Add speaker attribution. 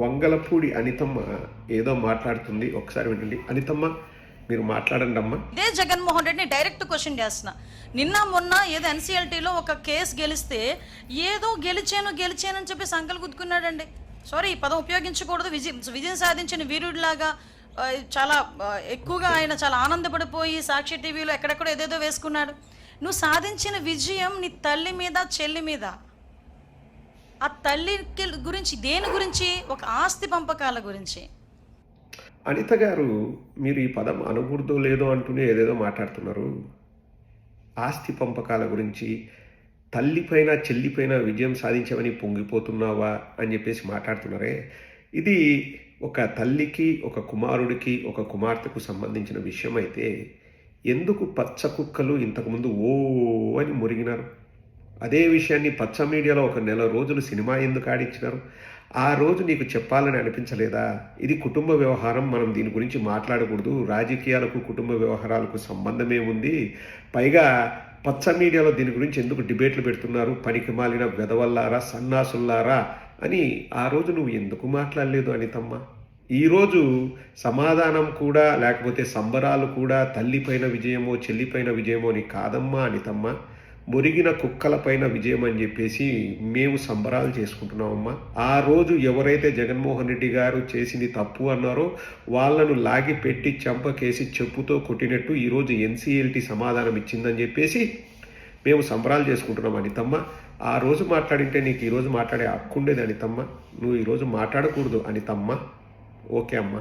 Speaker 1: వంగలపూడి అనితమ్మ ఏదో మాట్లాడుతుంది. ఒకసారి వినండి. అనితమ్మ మీరు మాట్లాడండి అమ్మా.
Speaker 2: ఇదే జగన్మోహన్ రెడ్డిని డైరెక్ట్ క్వశ్చన్ చేస్తున్నా. నిన్న మొన్న ఏదో ఎన్సీఎల్టీలో ఒక కేసు గెలిస్తే ఏదో గెలిచాను గెలిచాను అని చెప్పి సంకలు గుద్దుకున్నాడండి. సారీ ఈ పదం ఉపయోగించకూడదు. విజయం విజయం సాధించిన వీరుడిలాగా చాలా ఎక్కువగా ఆయన చాలా ఆనందపడిపోయి సాక్షి టీవీలో ఎక్కడెక్కడో ఏదేదో వేసుకున్నాడు. నువ్వు సాధించిన విజయం నీ తల్లి మీద చెల్లి మీద. ఆ తల్లి గురించి దేని గురించి? ఒక ఆస్తి పంపకాల గురించి.
Speaker 1: అనిత గారు మీరు ఈ పదం అనుకూడదో లేదో అంటూనే ఏదేదో మాట్లాడుతున్నారు. ఆస్తి పంపకాల గురించి తల్లిపైన చెల్లిపైన విజయం సాధించామని పొంగిపోతున్నావా అని చెప్పేసి మాట్లాడుతున్నారే. ఇది ఒక తల్లికి ఒక కుమారుడికి ఒక కుమార్తెకు సంబంధించిన విషయం అయితే ఎందుకు పచ్చ కుక్కలు ఇంతకుముందు ఓ అని మురిగినారు? అదే విషయాన్ని పచ్చ మీడియాలో ఒక నెల రోజులు సినిమా ఎందుకు ఆడించినారు ఆ రోజు నీకు చెప్పాలని అనిపించలేదా? ఇది కుటుంబ వ్యవహారం మనం దీని గురించి మాట్లాడకూడదు. రాజకీయాలకు కుటుంబ వ్యవహారాలకు సంబంధమే ఉంది. పైగా పచ్చ మీడియాలో దీని గురించి ఎందుకు డిబేట్లు పెడుతున్నారు? పనికి మాలిన వెదవల్లారా సన్నాసుల్లారా అని ఆ రోజు నువ్వు ఎందుకు మాట్లాడలేదు అనితమ్మ? ఈరోజు సమాధానం కూడా లేకపోతే సంబరాలు కూడా తల్లిపైన విజయమో చెల్లిపైన విజయమో అని కాదమ్మా అనితమ్మ. మురిగిన కుక్కలపైన విజయం అని చెప్పేసి మేము సంబరాలు చేసుకుంటున్నామమ్మా. ఆ రోజు ఎవరైతే జగన్మోహన్ రెడ్డి గారు చేసింది తప్పు అన్నారో వాళ్ళను లాగి పెట్టి చంపకేసి చెప్పుతో కొట్టినట్టు ఈరోజు ఎన్సీఎల్టీ సమాధానం ఇచ్చిందని చెప్పేసి మేము సంబరాలు చేసుకుంటున్నాం అనితమ్మ. ఆ రోజు మాట్లాడింటే నీకు ఈరోజు మాట్లాడే హక్కు ఉండేది అనితమ్మ. నువ్వు ఈరోజు మాట్లాడకూడదు అనితమ్మ. ఓకే అమ్మా.